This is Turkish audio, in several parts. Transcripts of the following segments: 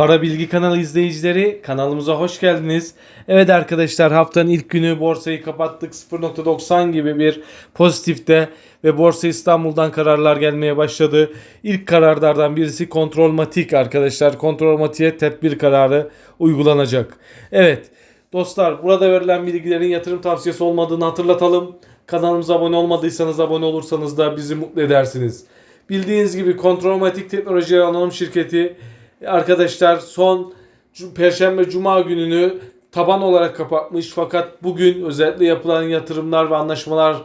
Para Bilgi kanalı izleyicileri kanalımıza hoş geldiniz. Evet arkadaşlar haftanın ilk günü borsayı kapattık 0.90 gibi bir pozitifte ve Borsa İstanbul'dan kararlar gelmeye başladı. İlk kararlardan birisi kontrolmatik arkadaşlar. Kontrolmatiğe tedbir kararı uygulanacak. Evet dostlar burada verilen bilgilerin yatırım tavsiyesi olmadığını hatırlatalım. Kanalımıza abone olmadıysanız abone olursanız da bizi mutlu edersiniz. Bildiğiniz gibi Kontrolmatik Teknoloji Anonim Şirketi arkadaşlar son Perşembe Cuma gününü taban olarak kapatmış fakat bugün özellikle yapılan yatırımlar ve anlaşmalar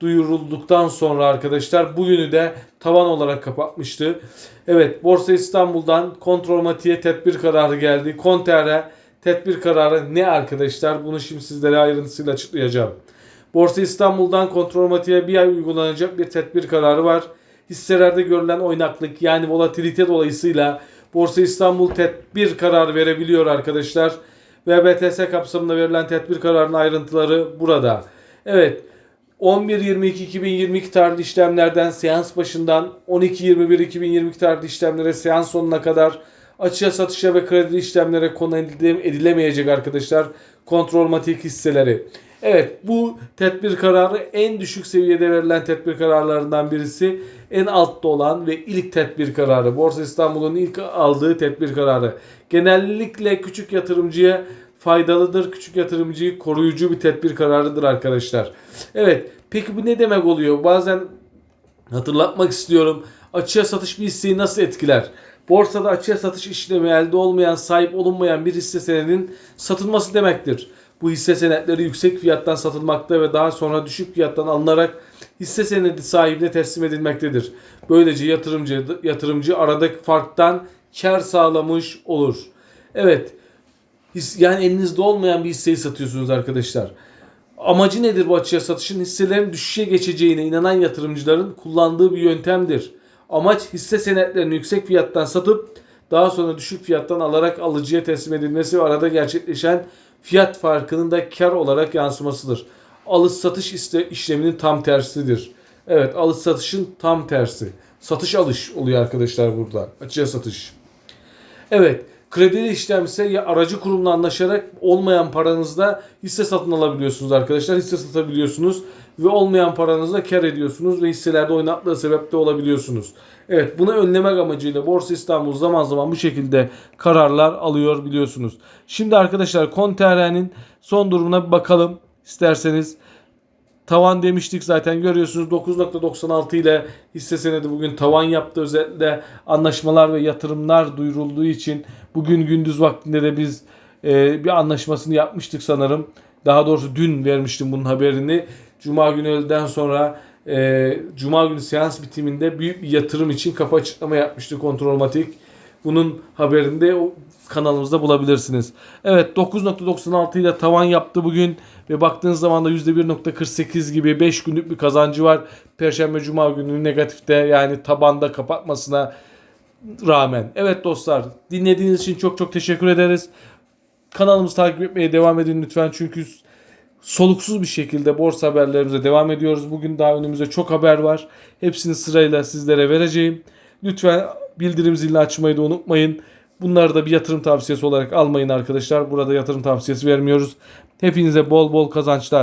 duyurulduktan sonra arkadaşlar bugünü de tavan olarak kapatmıştı. Evet Borsa İstanbul'dan Kontrolmatiğe tedbir kararı geldi. Konter'e tedbir kararı ne arkadaşlar? Bunu şimdi sizlere ayrıntısıyla açıklayacağım. Borsa İstanbul'dan Kontrolmatiğe bir ay uygulanacak bir tedbir kararı var. Hisselerde görülen oynaklık yani volatilite dolayısıyla Borsa İstanbul tedbir kararı verebiliyor arkadaşlar. Ve BTS kapsamında verilen tedbir kararının ayrıntıları burada. Evet 11.22.2022 tarihli işlemlerden seans başından 12.21.2022 tarihli işlemlere seans sonuna kadar açığa satışa ve kredi işlemlere konu edile- edilemeyecek arkadaşlar kontrolmatik hisseleri. Evet bu tedbir kararı en düşük seviyede verilen tedbir kararlarından birisi. En altta olan ve ilk tedbir kararı. Borsa İstanbul'un ilk aldığı tedbir kararı. Genellikle küçük yatırımcıya faydalıdır. Küçük yatırımcıyı koruyucu bir tedbir kararıdır arkadaşlar. Evet peki bu ne demek oluyor? Bazen hatırlatmak istiyorum. Açığa satış bir hisseyi nasıl etkiler? Borsada açığa satış işlemi elde olmayan, sahip olunmayan bir hisse senedinin satılması demektir. Bu hisse senetleri yüksek fiyattan satılmakta ve daha sonra düşük fiyattan alınarak hisse senedi sahibine teslim edilmektedir. Böylece yatırımcı yatırımcı aradaki farktan kar sağlamış olur. Evet. Yani elinizde olmayan bir hisseyi satıyorsunuz arkadaşlar. Amacı nedir bu açığa satışın? Hisselerin düşüşe geçeceğine inanan yatırımcıların kullandığı bir yöntemdir. Amaç hisse senetlerini yüksek fiyattan satıp daha sonra düşük fiyattan alarak alıcıya teslim edilmesi ve arada gerçekleşen fiyat farkının da kar olarak yansımasıdır. Alış satış işleminin tam tersidir. Evet alış satışın tam tersi. Satış alış oluyor arkadaşlar burada. Açığa satış. Evet. Kredili işlem ise ya aracı kurumla anlaşarak olmayan paranızda hisse satın alabiliyorsunuz arkadaşlar. Hisse satabiliyorsunuz ve olmayan paranızda kar ediyorsunuz ve hisselerde oynattığı sebepte olabiliyorsunuz. Evet bunu önlemek amacıyla Borsa İstanbul zaman zaman bu şekilde kararlar alıyor biliyorsunuz. Şimdi arkadaşlar Kontr'nin son durumuna bir bakalım isterseniz. Tavan demiştik zaten görüyorsunuz 9.96 ile hisse senedi bugün tavan yaptı. Özellikle anlaşmalar ve yatırımlar duyurulduğu için bugün gündüz vaktinde de biz e, bir anlaşmasını yapmıştık sanırım. Daha doğrusu dün vermiştim bunun haberini. Cuma günü öğleden sonra e, Cuma günü seans bitiminde büyük bir yatırım için kapı açıklama yapmıştı Kontrolmatik. Bunun haberini de kanalımızda bulabilirsiniz. Evet 9.96 ile tavan yaptı bugün ve baktığınız zaman da %1.48 gibi 5 günlük bir kazancı var. Perşembe Cuma günü negatifte yani tabanda kapatmasına rağmen. Evet dostlar dinlediğiniz için çok çok teşekkür ederiz. Kanalımızı takip etmeye devam edin lütfen çünkü soluksuz bir şekilde borsa haberlerimize devam ediyoruz. Bugün daha önümüzde çok haber var. Hepsini sırayla sizlere vereceğim. Lütfen bildirim zilini açmayı da unutmayın. Bunları da bir yatırım tavsiyesi olarak almayın arkadaşlar. Burada yatırım tavsiyesi vermiyoruz. Hepinize bol bol kazançlar.